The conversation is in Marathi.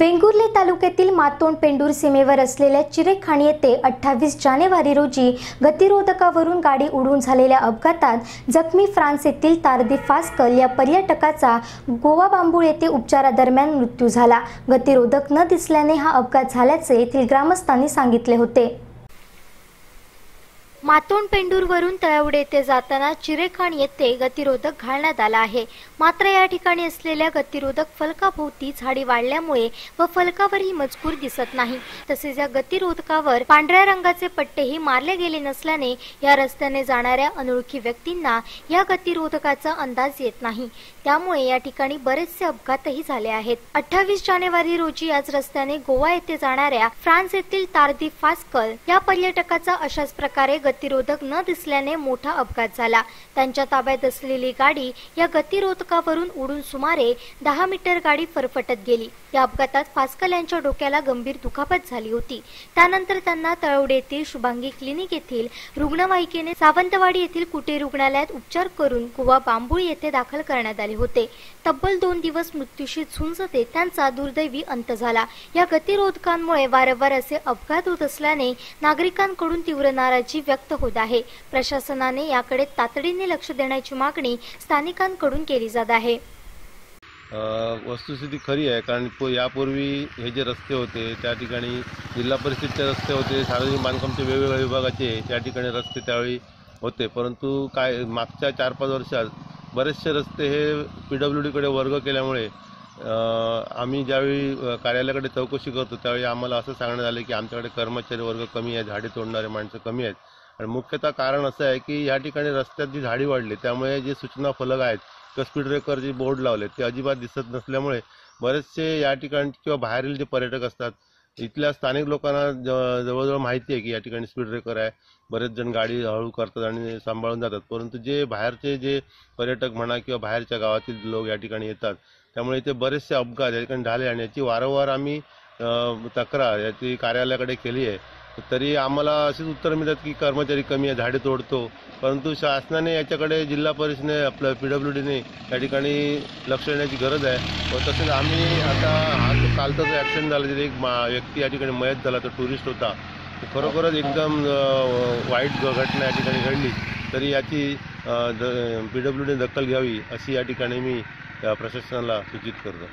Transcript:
वेंगुर्ले तालुक्यातील मातोंड पेंडूर सीमेवर असलेल्या चिरेखाणी येथे अठ्ठावीस जानेवारी रोजी गतिरोधकावरून गाडी उडून झालेल्या अपघातात जखमी फ्रान्स येथील तारदी फास्कल या पर्यटकाचा गोवा बांबूळ येथे उपचारादरम्यान मृत्यू झाला. गतिरोधक न दिसल्याने हा अपघात झाल्याचे येथील ग्रामस्थांनी सांगितले होते. मातोंड पेंडूरवरून तळवडे येथे जाताना चिरेखाण येथे गतिरोधक घालण्यात आला आहे. मात्र या ठिकाणी असलेल्या गतिरोधक फलकाभोवती झाडी वाढल्यामुळे व फलकावरही मजकूर दिसत नाही. तसेच या गतिरोधकावर पांढऱ्या रंगाचे पट्टेही मारले गेले नसल्याने या रस्त्याने जाणाऱ्या अनोळखी व्यक्तींना या गतिरोधकाचा अंदाज येत नाही. त्यामुळे या ठिकाणी बरेचसे अपघातही झाले आहेत. अठ्ठावीस जानेवारी रोजी याच रस्त्याने गोवा येथे जाणाऱ्या फ्रान्स येथील तारदी फास्कल या पर्यटकाचा अशाच प्रकारे गतिरोधक न दिसल्याने मोठा अपघात झाला. त्यांच्या ताब्यात असलेली गाडी या गतिरोधकावरून उडून सुमारे दहा मीटर गाडी फरफटत गेली. या अपघातात फास्कल यांच्या डोक्याला गंभीर दुखापत झाली होती. त्यानंतर त्यांना तळवडे येथील शुभांगी क्लिनिक येथील रुग्णवाहिकेने सावंतवाडी येथील कुटे रुग्णालयात उपचार करून गोवा बांबुळी येथे दाखल करण्यात आले होते. तब्बल दोन दिवस मृत्यूशी झुंज देत त्यांचा दुर्दैवी अंत झाला. या गतिरोधकांमुळे वारंवार असे अपघात होत असल्याने नागरिकांकडून तीव्र नाराजी व्यक्त होत आहे. प्रशासनाने याकडे तातडीने लक्ष देण्याची मागणी स्थानिकांकडून केली जात आहे. वस्तुस्थिती खरी आहे कारण यापूर्वी हे जे रस्ते होते त्या ठिकाणी जिल्हा परिषदचे रस्ते होते सार्वजनिक बांधकामचे वेगवेगळ्या विभागाचे त्या ठिकाणी रस्ते त्यावेळी होते. परंतु काय मागच्या चार पाच वर्षात बरेचसे रस्ते हे पी डब्ल्यू डीकडे वर्ग केल्यामुळे आम्ही ज्यावेळी कार्यालयाकडे चौकशी करतो त्यावेळी आम्हाला असं सांगण्यात आलं की आमच्याकडे कर्मचारी वर्ग कमी आहे झाडे तोडणारे माणसं कमी आहेत. आणि मुख्यतः कारण असं आहे की या ठिकाणी रस्त्यात जी झाडी वाढली त्यामुळे जे सूचना फलक आहेत किंवा स्पीड ब्रेकर जे बोर्ड लावले ते अजिबात दिसत नसल्यामुळे बरेचसे या ठिकाणी किंवा बाहेरील जे पर्यटक असतात इथल्या स्थानिक लोकांना ज- जवळजवळ माहिती आहे की या ठिकाणी स्पीड ब्रेकर आहे. बरेच जण गाडी हळू करतात आणि सांभाळून जातात. परंतु जे बाहेरचे जे पर्यटक म्हणा किंवा बाहेरच्या गावातील लोक या ठिकाणी येतात त्यामुळे इथे बरेचसे अपघात या ठिकाणी झाले आणि याची वारंवार आम्ही तक्रार याची कार्यालयाकडे केली आहे. तरी आम्हाला अशीच उत्तर मिळतात की कर्मचारी कमी आहे झाडे तोडतो. परंतु शासनाने याच्याकडे जिल्हा परिषदेने आपलं पी डब्ल्यू डीने या ठिकाणी लक्ष देण्याची गरज आहे. व तसेच आम्ही आता हा जो कालचा जो ॲक्सिडेंट झाला तिथे एक मा व्यक्ती या ठिकाणी मयत झाला तो टुरिस्ट होता. खरोखरच एकदम वाईट घटना या ठिकाणी घडली. तरी याची पी डब्ल्यू डीने दखल घ्यावी अशी या ठिकाणी मी प्रशासनाला सूचित करतो.